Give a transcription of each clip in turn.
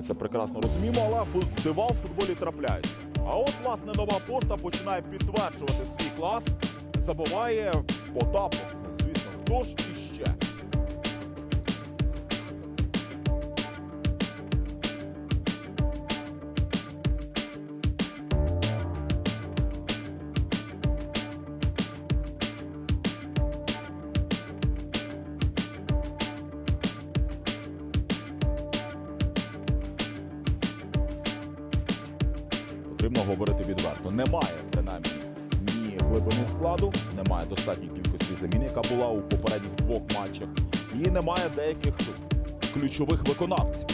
Ми це прекрасно розуміємо, але футбол в футболі трапляється. А от, власне, нова порта починає підтверджувати свій клас, забуває потапок. Звісно, хто ж іще? Потрібно говорити відверто. Немає принаймні ні глибини складу, немає достатньої кількості замін, яка була у попередніх двох матчах, і немає деяких ключових виконавців.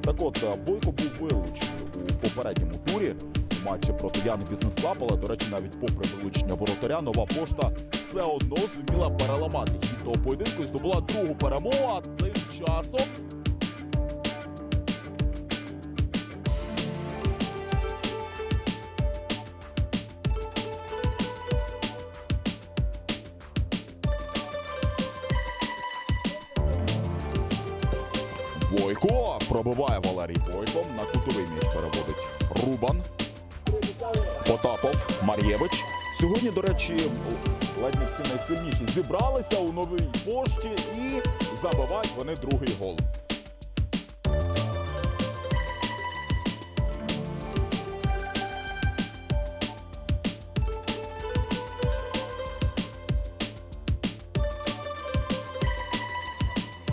Так от е, Бойко був вилучений у попередньому турі у матчі проти Ян Бізнес Клаб, але, до речі, навіть попри вилучення воротаря, нова пошта все одно зуміла переламати хід того поєдинку і здобула другу перемогу. А тим часом Бойко пробиває Валерій Бойко. На кутовий між переводить Рубан. Потапов, Мар'євич. Сьогодні, до речі, ледь не всі найсильніші зібралися у новій пошті і забивають вони другий гол.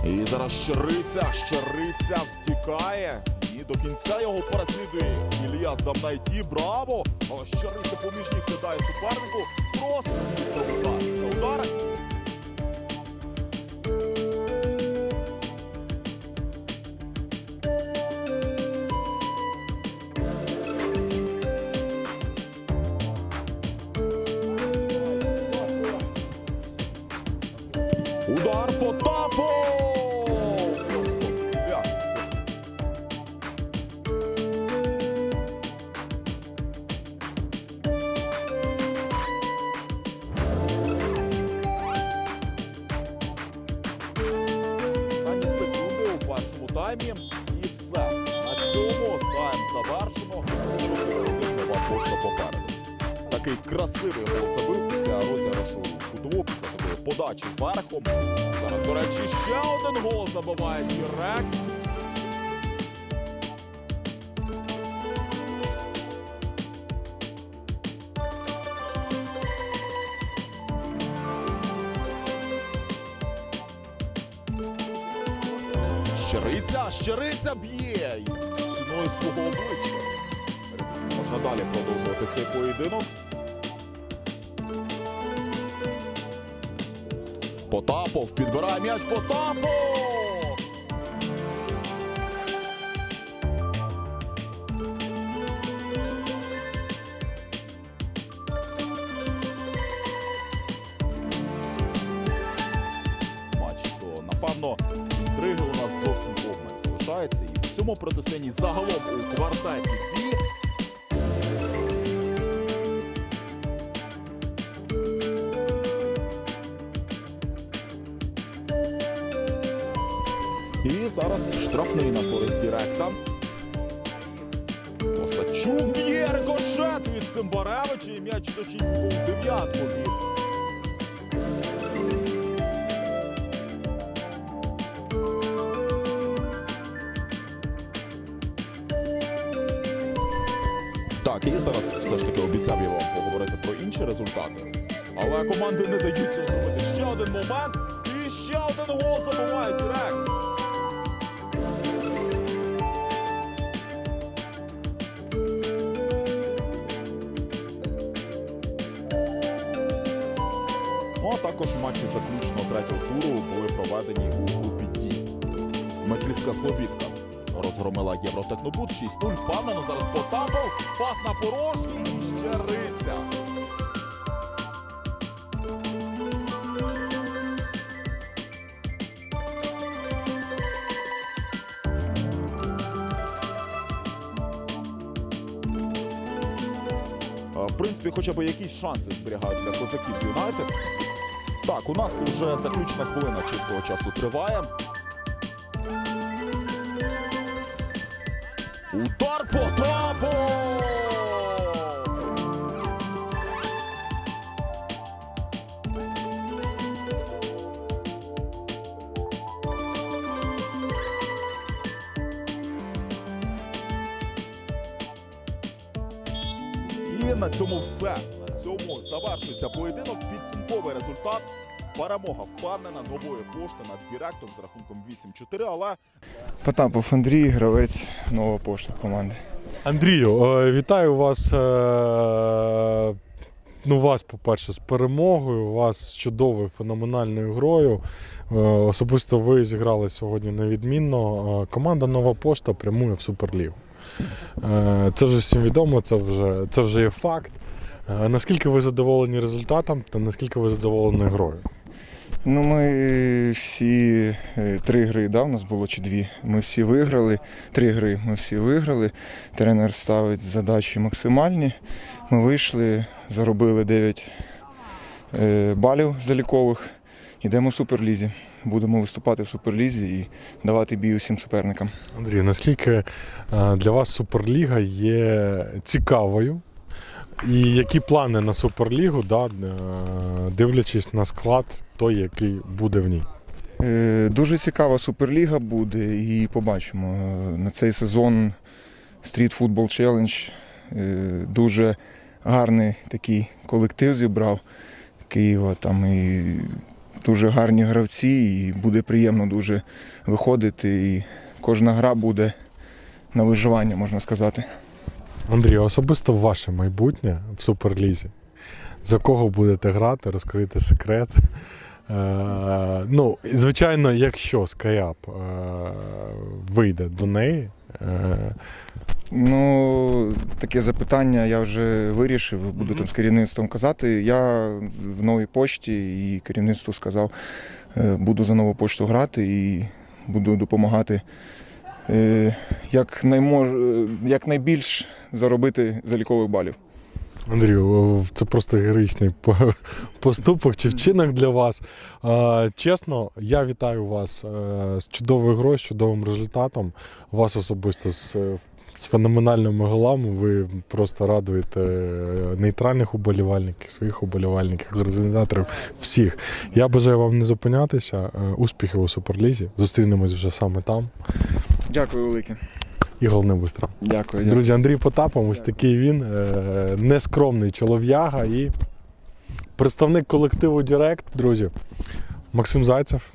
І зараз щириця, щириця втікає. І до кінця його переслідує. Ільяс дав найти, браво! Але щириця поміж ніг кидає супернику. Просто це удар. Це удар. Удар Потапов! Першому. І все. На цьому тайм завершено. Пошта попереду. Такий красивий гол забив після розіграшу кутову, після такої подачі верхом. Зараз, до речі, ще один гол забиває Дірект. Щириця, б'є ціною свого обличчя. Можна далі продовжувати цей поєдинок. Потапов підбирає м'яч Потапов! Матч, то напевно інтриги у нас зовсім повна залишається. І в цьому протистоянні загалом у квартеті дві І зараз штрафний на користь Діректа. Осачук б'є рикошет від Цимбаревича і м'яч точить у дев'ятку від. Так, я зараз все ж таки обіцяв я вам поговорити про інші результати. Але команди не дають цього зробити. Ще один момент і ще один гол забуває Трек. Ну а також матчі заключного третього туру були проведені у Кубіті. Матрицька Слобідка розгромила Євротехнобуд 6-0. Впевнено зараз Потапов. Пас на порожній. Ще Риця. В принципі, хоча б якісь шанси зберігають для козаків Юнайтед. Так, у нас вже заключна хвилина чистого часу триває. Удар Потапов! І на цьому все. На цьому завершується поєдинок. Підсумковий результат. Перемога впевнена нової пошти над Діректом з рахунком 8-4, але Потапов Андрій, гравець нова пошта команди. Андрію, е, вітаю вас. е, Ну, вас, по-перше, з перемогою, вас з чудовою феноменальною грою. Е, Особисто ви зіграли сьогодні невідмінно. Команда Нова Пошта прямує в Суперлігу. Це вже всім відомо, це вже, це вже є факт. Наскільки ви задоволені результатом та наскільки ви задоволені грою? Ну, ми всі е, три гри, да, у нас було чи дві. Ми всі виграли. Три гри ми всі виграли. Тренер ставить задачі максимальні. Ми вийшли, заробили 9 е, балів залікових. Йдемо в суперлізі. Будемо виступати в суперлізі і давати бій усім суперникам. Андрій, наскільки е, для вас Суперліга є цікавою? І які плани на Суперлігу, да, е, дивлячись на склад той, який буде в ній? Е, Дуже цікава суперліга буде і побачимо. Е, На цей сезон Street Football Challenge дуже гарний такий колектив зібрав Києва. Там і дуже гарні гравці, і буде приємно дуже виходити. І кожна гра буде на виживання, можна сказати. Андрій, особисто ваше майбутнє в Суперлізі. За кого будете грати, розкрити секрет. Е, ну, звичайно, якщо Скаяп е, вийде до неї, е, Ну, таке запитання я вже вирішив, буду там з керівництвом казати. Я в новій пошті і керівництво сказав, е, буду за нову пошту грати і буду допомагати як, наймож... е, як найбільш заробити залікових балів. Андрію, це просто героїчний поступок чи вчинок для вас. Е, Чесно, я вітаю вас е, з чудовою грою, з чудовим результатом. Вас особисто з, е, з феноменальними голами. Ви просто радуєте е, нейтральних уболівальників, своїх уболівальників, організаторів, всіх. Я бажаю вам не зупинятися. Е, Успіхів у Суперлізі. Зустрінемось вже саме там. Дякую велике. І головне быстро. Дякую. дякую. Друзі, Андрій Потапов, ось такий він, е, нескромний чолов'яга і представник колективу Дірект, друзі. Максим Зайцев.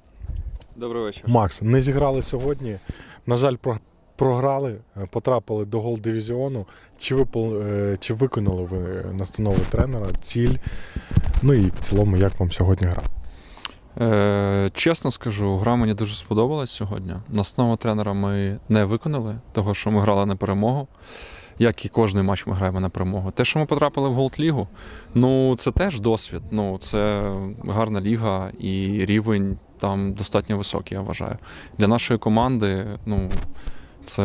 Добрий вечір. Макс, не зіграли сьогодні. На жаль, про- програли, е, потрапили до гол дивізіону. Чи, випол- е, чи виконали ви настанови тренера, ціль? Ну і в цілому, як вам сьогодні гра? Е, чесно скажу, гра мені дуже сподобалась сьогодні. Настанову тренера ми не виконали, того що ми грали на перемогу. Як і кожний матч ми граємо на перемогу. Те, що ми потрапили в Голд Лігу, ну це теж досвід. Ну, це гарна ліга і рівень там достатньо високий, я вважаю. Для нашої команди, ну, це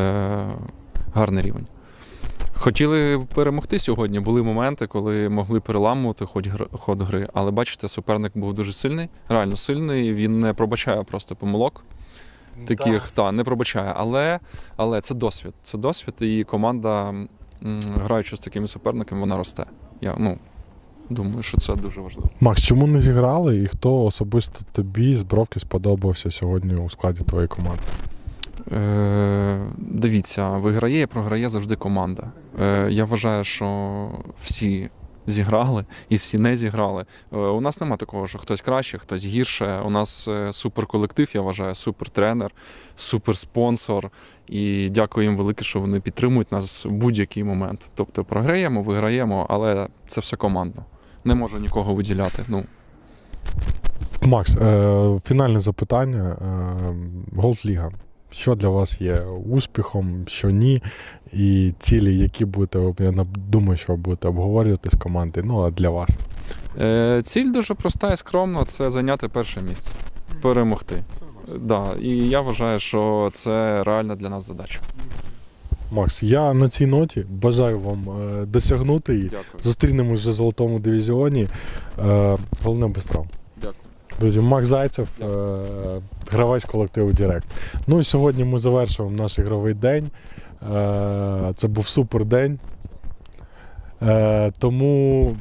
гарний рівень. Хотіли перемогти сьогодні. Були моменти, коли могли переламувати ход гри, ход гри. Але бачите, суперник був дуже сильний, реально сильний. Він не пробачає просто помилок. Таких та не пробачає. Але, але це досвід. Це досвід, і команда, граючи з такими суперниками, вона росте. Я ну, думаю, що це дуже важливо. Макс, чому не зіграли і хто особисто тобі з бровки сподобався сьогодні у складі твоєї команди? Е, дивіться, виграє програє завжди команда. Е, я вважаю, що всі зіграли і всі не зіграли. Е, у нас нема такого, що хтось краще, хтось гірше. У нас е, супер колектив, я вважаю, супер тренер, супер спонсор. І дякую їм велике, що вони підтримують нас в будь-який момент. Тобто програємо, виграємо, але це все командно. Не можу нікого виділяти. Ну, Макс, е, фінальне запитання. Голд Ліга. Що для вас є успіхом, що ні, і цілі, які будете, я думаю, що будете обговорювати з команди. Ну, а для вас. Е, ціль дуже проста і скромна це зайняти перше місце, перемогти. Да, і я вважаю, що це реальна для нас задача. Макс, я на цій ноті бажаю вам е, досягнути її. Дякую. Зустрінемось вже в золотому дивізіоні. Е, головне без травм. Друзі, Макс Зайцев, е, гравець колективу Дірект. Ну і сьогодні ми завершуємо наш ігровий день. Е, це був супер день. Е, тому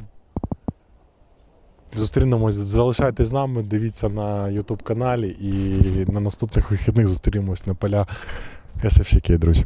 зустрінемось, залишайтесь з нами, дивіться на YouTube каналі і на наступних вихідних зустрінемось на поля СФСК, друзі.